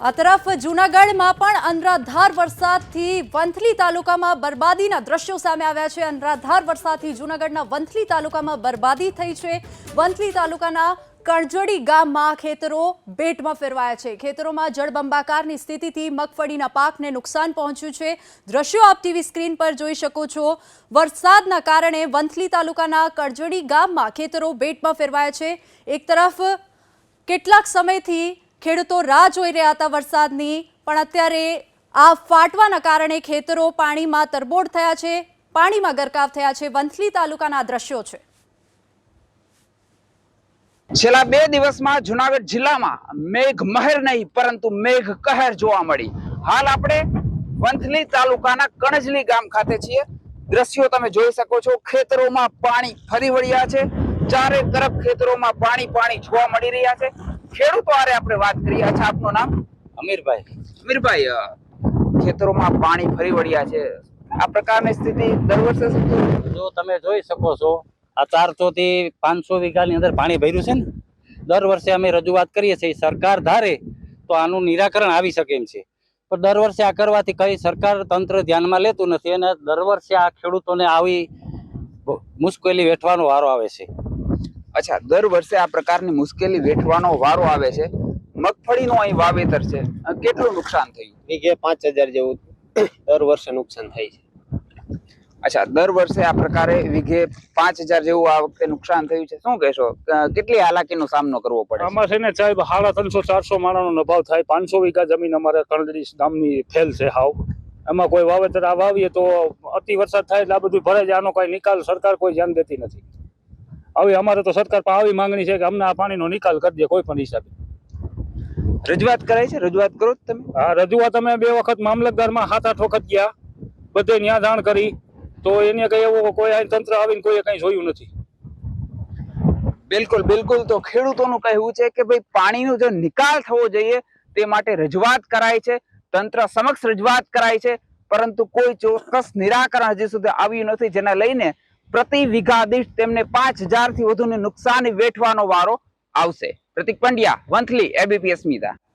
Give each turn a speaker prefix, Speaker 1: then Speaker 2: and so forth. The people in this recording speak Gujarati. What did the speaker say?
Speaker 1: આ તરફ જૂનાગઢમાં પણ અનરાધાર વરસાદથી વંથલી તાલુકામાં બરબાદીના દ્રશ્યો સામે આવ્યા છે. અનરાધાર વરસાદથી જૂનાગઢના વંથલી તાલુકામાં બરબાદી થઈ છે. વંથલી તાલુકાના કણજડી ગામમાં ખેતરો બેટમાં ફેરવાયા છે. ખેતરોમાં જળબંબાકારની સ્થિતિથી મગફળીના પાકને નુકસાન પહોંચ્યું છે. દ્રશ્યો આપ ટીવી સ્ક્રીન પર જોઈ શકો છો. વરસાદના કારણે વંથલી તાલુકાના કણજડી ગામમાં ખેતરો બેટમાં ફેરવાયા છે. એક તરફ કેટલાક સમયથી ખેડૂતો રાહ જોઈ રહ્યા હતા વરસાદની, પણ અત્યારે આ ફાટવાના કારણે ખેતરો પાણીમાં તરબોળ થયા છે, પાણીમાં ગરકાવ થયા છે. વંથલી તાલુકાના દ્રશ્યો છે.
Speaker 2: છેલ્લા બે દિવસમાં જુનાગઢ જિલ્લામાં મેઘ મહેર નહીં, પરંતુ મેઘ કહેર જોવા મળી. હાલ આપણે વંથલી તાલુકાના કણજલી ગામ ખાતે છીએ. દ્રશ્યો તમે જોઈ શકો છો. ખેતરોમાં પાણી ફરી વળ્યા છે. ચારે તરફ ખેતરોમાં પાણી પાણી જોવા મળી રહ્યા છે. ખેડૂતો હારે આપણે વાત કરીએ અચ્છા આપનું નામ?
Speaker 3: અમીરભાઈ.
Speaker 2: અમીરભાઈ ખેતરોમાં પાણી ફરી વળ્યા છે. આ પ્રકારની સ્થિતિ દર વર્ષે
Speaker 3: જો તમે જોઈ શકો છો આ ચારસો થી પાંચસો વીઘાની અંદર પાણી ભર્યું છે ને? દર વર્ષે અમે રજૂઆત કરીએ છીએ સરકાર ધારે તો આનું નિરાકરણ આવી શકે એમ છે. પણ દર વર્ષે આ કરવાથી કઈ સરકાર તંત્ર ધ્યાનમાં લેતું નથી અને દર વર્ષે આ ખેડૂતોને આવી મુશ્કેલી વેઠવાનો વારો આવે છે.
Speaker 2: અચ્છા દર વર્ષે આ પ્રકારની મુશ્કેલી વેઠવાનો વારો આવે છે. મગફળીનું અહીં વાવેતર છે. કેટલું નુકસાન થયું?
Speaker 4: વીઘે પાંચ હજાર જેવું દર વર્ષે નુકસાન થાય છે.
Speaker 2: અચ્છા દર વર્ષે આ પ્રકારે વીઘે પાંચ હજાર જેવું આ વખતે નુકસાન થયું છે. શું કહેશો? કેટલી હાલાકીનો સામનો કરવો પડે
Speaker 5: આમાં છે ને સાહેબ સાડા ત્રણસો ચારસો માણસનો નભાવ થાય. પાંચસો વીઘા જમીન અમારે કણદરી ગામની ફેલ છે હાવ. એમાં કોઈ વાવેતર આ વાવીએ તો અતિ વરસાદ થાય એટલે આ બધું ભરાય જ આનો કોઈ નિકાલ સરકાર કોઈ ધ્યાન દેતી નથી. આવી અમારે તો સરકાર પાસે આવી માંગણી છે કે અમને આ પાણીનો નિકાલ કરી દે કોઈ પણ હિસાબે.
Speaker 2: રજૂઆત કરાય છે? રજૂઆત કરો તમે.
Speaker 5: હા રજૂઆત અમે બે વખત મામલતદારમાં સાત આઠ વખત ગયા. બધે ન્યા જાણ કરી. તો એને કઈ એવો કોઈ તંત્ર આવીને કોઈએ કઈ જોયું નથી.
Speaker 2: બિલકુલ બિલકુલ. તો ખેડૂતોનું કહેવું છે કે ભાઈ પાણીનો જે નિકાલ થવો જોઈએ તે માટે રજૂઆત કરાય છે. તંત્ર સમક્ષ રજૂઆત કરાય છે. પરંતુ કોઈ ચોક્કસ નિરાકરણ હજી સુધી આવ્યું નથી જેને લઈને પ્રતિ વીઘા દીઠ તેમને પાંચ હજારથી વધુનું નુકસાન વેઠવાનો વારો આવશે. પ્રતિક પંડ્યા, વંથલી, એબીપીએસ અસ્મિતા